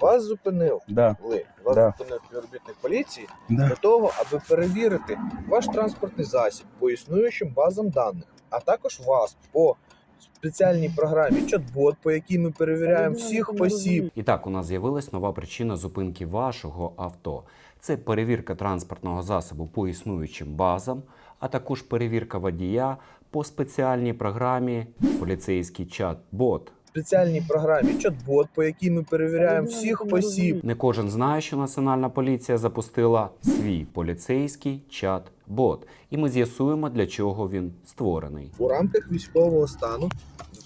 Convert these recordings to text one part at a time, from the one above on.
Вас зупинив Да, ви, вас Да. зупинив співробітник поліції да. для того, аби перевірити ваш транспортний засіб по існуючим базам даних, а також вас по спеціальній програмі чат-бот, по якій ми перевіряємо всіх осіб. І так, у нас з'явилась нова причина зупинки вашого авто. Це перевірка транспортного засобу по існуючим базам, а також перевірка водія по спеціальній програмі поліцейський чат-бот. Спеціальній програмі чат-бот, по якій ми перевіряємо всіх осіб. Не кожен знає, що Національна поліція запустила свій поліцейський чат-бот, і ми з'ясуємо, для чого він створений. У рамках військового стану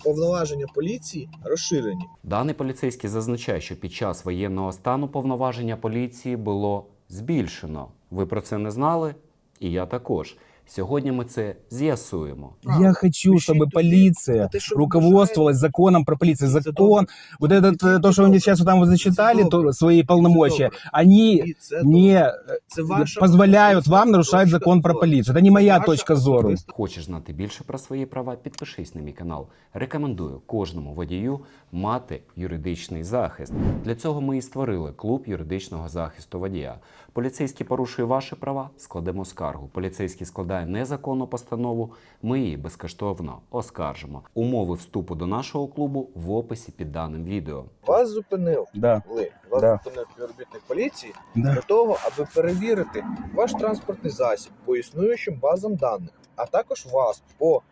повноваження поліції розширені. Даний поліцейський зазначає, що під час воєнного стану повноваження поліції було збільшено. Ви про це не знали? І я також. Сьогодні ми це з'ясуємо. Я хочу, Пишіть чтобы туди. полиция А ти що руководствовалась законом про полицию. Це Закон, вот этот, э, то, что вы мне сейчас вот там вот зачитали, Це добре. то, свои полномочия, добре. они І це добре. не це ваша позволяют особиста вам нарушать точка закон про зору. полицию. Это не Це моя ваша точка зору. особиста Хочеш знати більше про свої права? Підпишись на мій канал. Рекомендую кожному водію мати юридичний захист. Для цього ми і створили клуб юридичного захисту водія. Поліцейський порушує ваші права, складемо скаргу. Поліцейський складає незаконну постанову. Ми її безкоштовно оскаржимо. Умови вступу до нашого клубу в описі під даним відео. Вас зупинив Да, ви, вас Да. зупинив співробітник поліції да. для того, аби перевірити ваш транспортний засіб по існуючим базам даних, а також вас по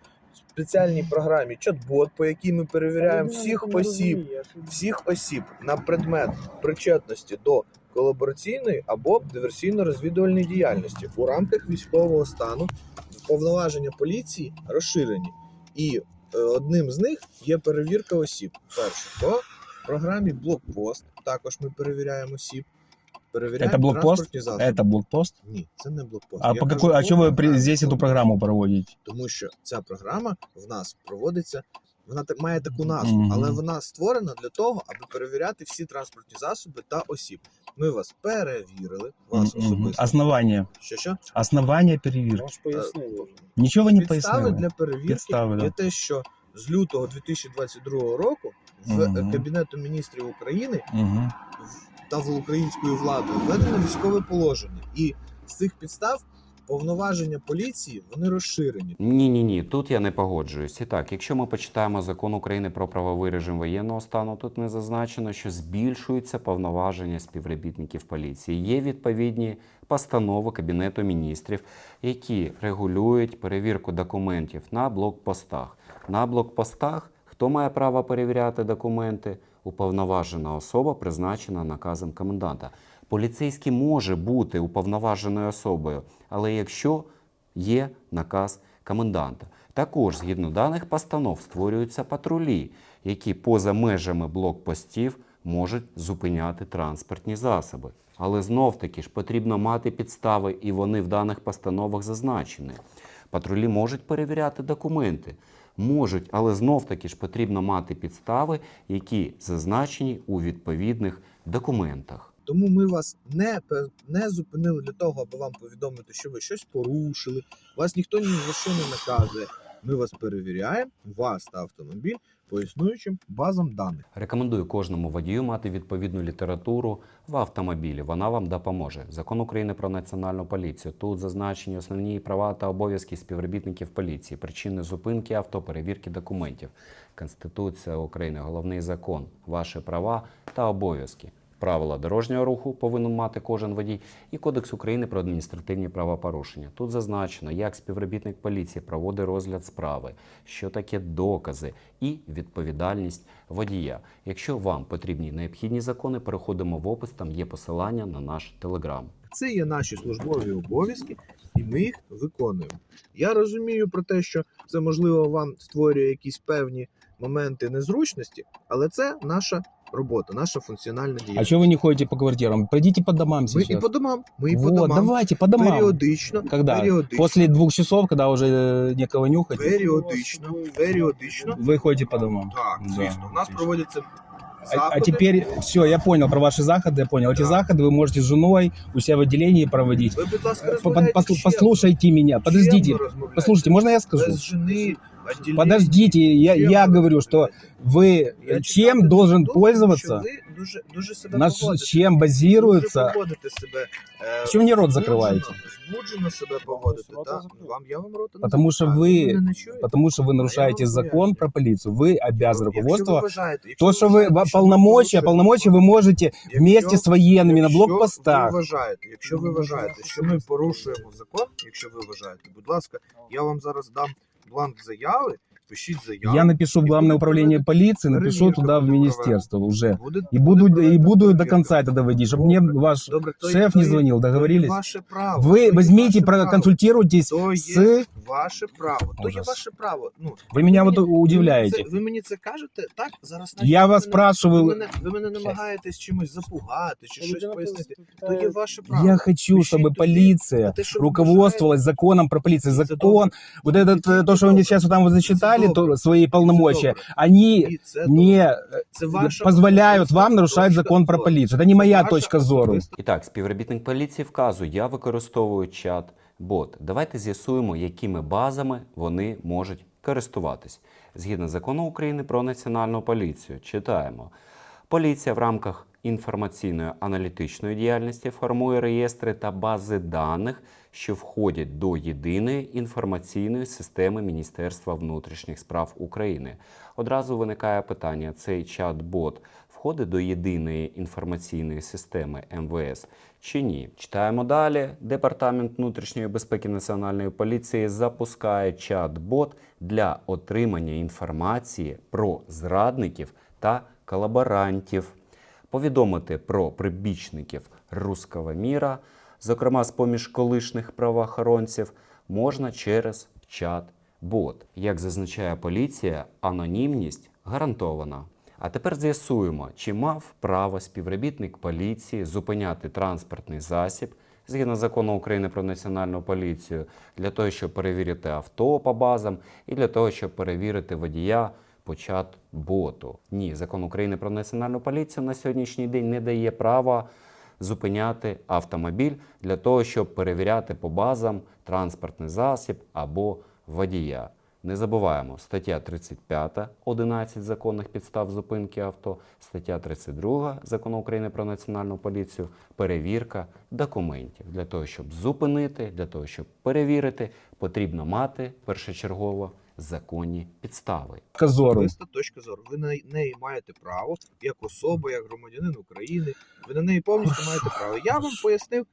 спеціальній програмі чат-бот, по якій ми перевіряємо всіх осіб, всіх осіб на предмет причетності до колабораційної або диверсійно-розвідувальної діяльності у рамках військового стану повноваження поліції розширені, і е, одним з них є перевірка осіб. Перше по програмі блокпост. Також ми перевіряємо осіб. Перевіряємо Это блокпост? транспортні засоби. Это блокпост. Ні, це не блокпост. А Я по кажу какой, а про что вы при- програму. здесь эту программу проводите? Тому що ця програма в нас проводиться. Вона так має таку назву, Мгм. але вона створена для того, аби перевіряти всі транспортні засоби та осіб. Ми вас перевірили, вас Мгм. особисто. Основание. Що що? Основание перевірки. Може пояснили. Нічого вы не Підстави пояснили. для перевірки Підстави, да. є те, що з лютого 2022 року в Мгм. Кабінету міністрів України Угу. в- та в українською владою введено військове положення, і з цих підстав повноваження поліції вони розширені. Ні, ні, ні, тут я не погоджуюсь. І так, якщо ми почитаємо закон України про правовий режим воєнного стану, тут не зазначено, що збільшуються повноваження співробітників поліції. Є відповідні постанови Кабінету міністрів, які регулюють перевірку документів на блокпостах. На блокпостах хто має право перевіряти документи? Уповноважена особа, призначена наказом коменданта. Поліцейський може бути уповноваженою особою, але якщо є наказ коменданта. Також, згідно даних постанов, створюються патрулі, які поза межами блокпостів можуть зупиняти транспортні засоби. Але знов таки ж потрібно мати підстави, і вони в даних постановах зазначені. Патрулі можуть перевіряти документи. Можуть, але знов таки ж потрібно мати підстави, які зазначені у відповідних документах. Тому ми вас не, не зупинили для того, аби вам повідомити, що ви щось порушили. Вас ніхто ні за що не наказує. Ми вас перевіряємо, вас та автомобіль по існуючим базам даних. Рекомендую кожному водію мати відповідну літературу в автомобілі. Вона вам допоможе. Закон України про національну поліцію. Тут зазначені основні права та обов'язки співробітників поліції, причини зупинки авто, перевірки документів. Конституція України, головний закон, ваші права та обов'язки. Правила дорожнього руху повинен мати кожен водій і Кодекс України про адміністративні правопорушення. Тут зазначено, як співробітник поліції проводить розгляд справи, що таке докази і відповідальність водія. Якщо вам потрібні необхідні закони, переходимо в опис. Там є посилання на наш телеграм. Це є наші службові обов'язки, і ми їх виконуємо. Я розумію про те, що це можливо вам створює якісь певні моменти незручності, але це наша робота, наша функціональна А діяльність. что вы не ходите по квартирам? Пойдите по домам Ми сейчас. і по домам, ми і по вот, домам давайте по домам. періодично, Когда? періодично, После двух часов, когда уже э, некого нюхать, періодично, періодично. вы ходите по домам. Так, Да, звісно, у нас отлично. проводяться А, заходи. а теперь все, я понял про ваши заходы, я понял. Эти Да. заходы вы можете с женой у себя в отделении проводить. Ви, будь ласка, По- по- розмовляйте послу- чемно. Послушайте меня, подождите. Чемно розмовляйте. Послушайте, можно я скажу? Без жени, Отделение- Подождите, я, Чем я ви говорю, что розумієте? вы Я э, чем читав должен тому, пользоваться, що ви дуже, дуже себе на поводите. чем Дуже базируется, поводите себе. е, Чому мені рот збуджено- закриваєте? Збуджено себе поводите, рота так? закрив. Вам, я вам рота не Потому що закриваю. ви- мене не чуєте? потому что вы нарушаете вам закон поясню. про полицию. Вы обязаны Якщо ви руководство. вважаєте- якщо То, что вы вважаєте, ва- що ви полномочия, порушуєте полномочия вы можете Якщо- вместе с военными на якщо блокпостах. Ви вважаєте, якщо ви вважаєте, що ми порушуємо закон, якщо ви вважаєте, будь ласка, я вам зараз дам бланк заяви, пишіть заяву. Я напишу в и главное будет управление полиции, напишу проверка туда в будет министерство уже. Буде- И буде буду, и проведена буду до перевірка. конца это доводить, чтобы мне Добре. ваш Добре, то є- шеф то не є- звонил, то є договорились? ваше право. то Вы є возьмите, ваше право. проконсультируйтесь То с... є ваше право. То є Ужас. ваше право. Ну, Вы меня вот мені- ви мені удивляете. це- Ви мені це кажете? Так, зараз Я ви вас мене- спрашиваю, Ви мене, ви мене намагаєтесь чимось запугати чи щось пояснити. То є ваше право. я хочу, Пишіть чтобы туди, полиция а те, що ви руководствовалась законом про полицию. Це Закон, добре. вот этот, Це э, то, что вы мне добре. сейчас вот там вот зачитали, Це то, добре. свои полномочия, добре. они І це добре. не Це ваша позволяют особиста вам нарушать точка закон про зору. полицию. Это не Це моя ваша точка зору. особиста І так, співробітник поліції вказує, я використовую чат бот. Давайте з'ясуємо, якими базами вони можуть користуватись. Згідно закону України про національну поліцію, читаємо. Поліція в рамках інформаційної аналітичної діяльності формує реєстри та бази даних, що входять до єдиної інформаційної системи Міністерства внутрішніх справ України. Одразу виникає питання: цей чат-бот входить до єдиної інформаційної системи МВС чи ні? Читаємо далі. Департамент внутрішньої безпеки Національної поліції запускає чат-бот для отримання інформації про зрадників та колаборантів повідомити про прибічників руського міра, зокрема з поміж колишніх правоохоронців, можна через чат-бот. Як зазначає поліція, анонімність гарантована. А тепер з'ясуємо, чи мав право співробітник поліції зупиняти транспортний засіб згідно закону України про національну поліцію для того, щоб перевірити авто по базам і для того, щоб перевірити водія по чат-боту. Ні, закон України про національну поліцію на сьогоднішній день не дає права зупиняти автомобіль для того, щоб перевіряти по базам транспортний засіб або водія. Не забуваємо, стаття 35, 11 законних підстав зупинки авто, стаття 32 закону України про національну поліцію, перевірка документів. Для того, щоб зупинити, для того, щоб перевірити, потрібно мати першочергово законні підстави. Точка зору. особиста точка зору. Ви на неї маєте право, як особа, як громадянин України. Ви на неї повністю маєте право. Я вам пояснив,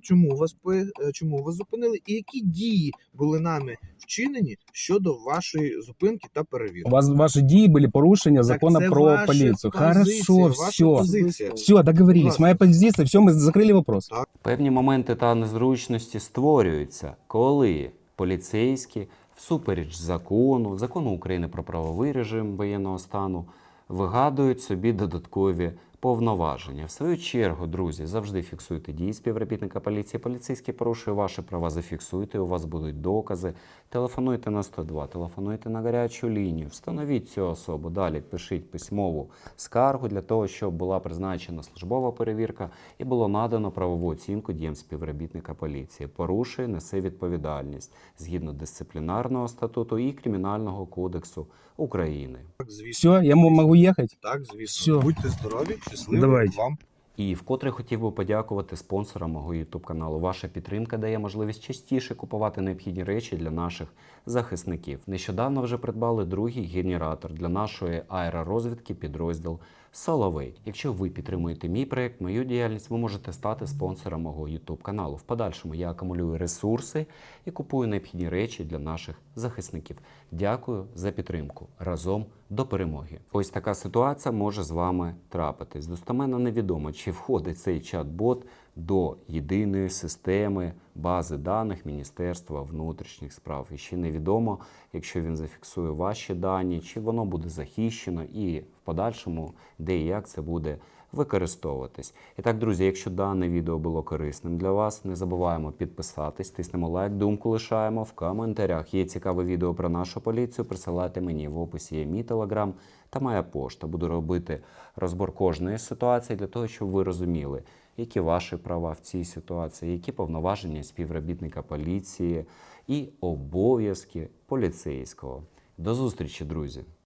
чому вас пое- е, чому вас зупинили і які дії були нами вчинені щодо вашої зупинки та У перевірки. вас ваши дії были порушення закона це про ваша полицию. позиція, Хорошо, ваша все. позиція. Все, договорились. Ладно. Моя позиция, все, мы закрыли вопрос. Певні моменти та незручності створюються, коли поліцейські всупереч закону, закону України про правовий режим воєнного стану, вигадують собі додаткові повноваження. В свою чергу, друзі, завжди фіксуйте дії співробітника поліції. Поліцейський порушує ваші права, зафіксуйте, у вас будуть докази. Телефонуйте на 102, телефонуйте на гарячу лінію, встановіть цю особу. Далі пишіть письмову скаргу для того, щоб була призначена службова перевірка і було надано правову оцінку діям співробітника поліції. Порушує, несе відповідальність згідно дисциплінарного статуту і Кримінального кодексу України. Так, звісно. Все, я м- могу ехать? Так, звісно. Всьо. Будьте здорові, щасливі Давайте. вам. І вкотре хотів би подякувати спонсорам мого YouTube каналу. Ваша підтримка дає можливість частіше купувати необхідні речі для наших захисників. Нещодавно вже придбали другий генератор для нашої аеророзвідки підрозділ Соловей. Якщо ви підтримуєте мій проект, мою діяльність, ви можете стати спонсором мого YouTube каналу. В подальшому я акумулюю ресурси і купую необхідні речі для наших захисників. Дякую за підтримку. Разом до перемоги. Ось така ситуація може з вами трапитись. Достоменно невідомо, чи входить цей чат-бот до єдиної системи бази даних Міністерства внутрішніх справ. І ще невідомо, якщо він зафіксує ваші дані, чи воно буде захищено і в подальшому, де і як це буде використовуватись. І так, друзі, якщо дане відео було корисним для вас, не забуваємо підписатись, тиснемо лайк, думку лишаємо в коментарях. Є цікаве відео про нашу поліцію. Присилайте мені в описі є мій телеграм та моя пошта. Буду робити розбор кожної ситуації для того, щоб ви розуміли, які ваші права в цій ситуації, які повноваження співробітника поліції і обов'язки поліцейського. До зустрічі, друзі!